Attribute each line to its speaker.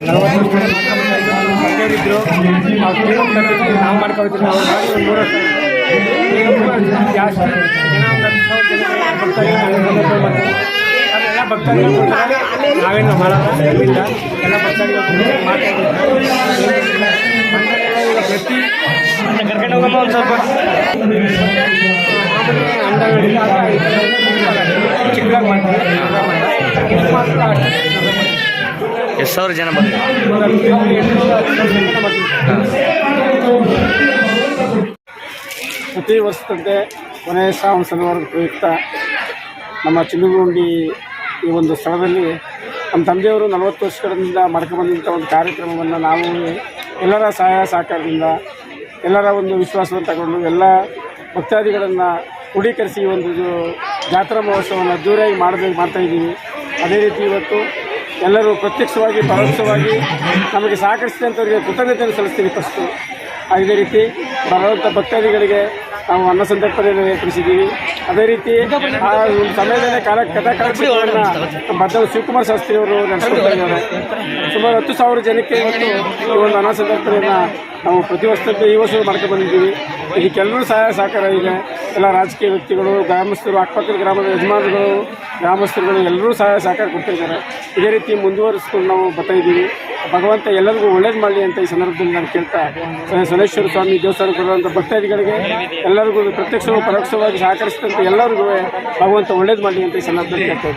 Speaker 1: ಬಂದಿದ್ರು ನಾವು ಮಾಡ್ಕೊಳ್ತೀವಿ ಆಯ್ತು. ಜಾಸ್ತಿ ಕೊಡ್ತಾರೆ. ನಾವೇನು ಮಾಡಲ್ಲ ಎಲ್ಲ ಭಕ್ತಾದಿಗಳು. ಪ್ರತಿ ಕರ್ಕೊಂಡು ಒಂದು ಸ್ವಲ್ಪ
Speaker 2: ಎಷ್ಟು ಸಾವಿರ ಜನ ಬಂದಿದೆ
Speaker 1: ಪ್ರತಿ ವರ್ಷದಂತೆ ಕೊನೆಯ ಶ್ರಾವಣ ಶನಿವಾರದ ಪ್ರಯುಕ್ತ ನಮ್ಮ ಚಿನ್ನಗುಂಡಿ ಈ ಒಂದು ಸ್ಥಳದಲ್ಲಿ ನಮ್ಮ ತಂದೆಯವರು ನಲವತ್ತು ವರ್ಷಗಳಿಂದ ಬಂದಂಥ ಒಂದು ಕಾರ್ಯಕ್ರಮವನ್ನು ನಾವು ಎಲ್ಲರ ಸಹಾಯ ಸಹಕಾರದಿಂದ, ಎಲ್ಲರ ಒಂದು ವಿಶ್ವಾಸವನ್ನು ತಗೊಂಡು ಎಲ್ಲ ಭಕ್ತಾದಿಗಳನ್ನು ಕ್ರೋಢೀಕರಿಸಿ ಒಂದು ಜಾತ್ರಾ ಮಹೋತ್ಸವವನ್ನು ಅದ್ದೂರಿಯಾಗಿ ಮಾಡಬೇಕು ಮಾಡ್ತಾಯಿದ್ದೀವಿ ಅದೇ ರೀತಿ ಇವತ್ತು ಎಲ್ಲರೂ ಪ್ರತ್ಯಕ್ಷವಾಗಿ, ಪರೋಕ್ಷವಾಗಿ ನಮಗೆ ಸಹಕರಿಸಿದಂಥವರಿಗೆ ಕೃತಜ್ಞತೆಯನ್ನು ಸಲ್ಲಿಸ್ತೀವಿ ಫಸ್ಟು ಅದೇ ರೀತಿ ಬರುವಂಥ ಭಕ್ತಾದಿಗಳಿಗೆ ನಾವು ಅನ್ನ ಸಂತರ್ಪಣೆಯನ್ನು ಏರ್ಪಡಿಸಿದ್ದೀವಿ. ಅದೇ ರೀತಿ ಆ ಒಂದು ಸಮಯದಲ್ಲೇ ಕಾಲ ಕಥಾ ನಮ್ಮ ಶಿವಕುಮಾರ್ ಶಾಸ್ತ್ರಿಯವರು ಇದ್ದಾರೆ. ಸುಮಾರು ಹತ್ತು ಸಾವಿರ ಜನಕ್ಕೆ ಇವತ್ತು ಈ ಒಂದು ಅನ್ನ ನಾವು ಪ್ರತಿ ವರ್ಷದಲ್ಲಿ ಈ ವರ್ಷ ಮಾಡ್ಕೊಂಡು ಬಂದಿದ್ದೀವಿ. ಇದಕ್ಕೆಲ್ಲರೂ ಸಹಾಯ ಸಹಕಾರ ಇದೆ. ಎಲ್ಲ ರಾಜಕೀಯ ವ್ಯಕ್ತಿಗಳು, ಗ್ರಾಮಸ್ಥರು, ಅಕ್ಕಪಕ್ಕದ ಗ್ರಾಮದ ಯಜಮಾನರುಗಳು, ಗ್ರಾಮಸ್ಥರುಗಳು ಎಲ್ಲರೂ ಸಹ ಸಹಕಾರ ಕೊಟ್ಟಿದ್ದಾರೆ ಇದೇ ರೀತಿ ಮುಂದುವರಿಸ್ಕೊಂಡು ನಾವು ಬರ್ತಾ ಇದ್ದೀವಿ. ಭಗವಂತ ಎಲ್ಲರಿಗೂ ಒಳ್ಳೇದು ಮಾಡಲಿ ಅಂತ ಈ ಸಂದರ್ಭದಲ್ಲಿ ನಾನು ಕೇಳ್ತಾ ಸ- ಸೋಮೇಶ್ವರ ಸ್ವಾಮಿ ದೇವಸ್ಥಾನಕ್ಕೆ ಬರುವಂಥ ಭಕ್ತಾದಿಗಳಿಗೆ ಎಲ್ಲರಿಗೂ ಪ್ರತ್ಯಕ್ಷವಾಗಿ ಪರೋಕ್ಷವಾಗಿ ಸಹಕರಿಸಿದಂಥ ಎಲ್ಲರಿಗೂ ಭಗವಂತ ಒಳ್ಳೇದು ಮಾಡಲಿ ಅಂತ ಈ ಸಂದರ್ಭದಲ್ಲಿ ಕೇಳ್ತಾ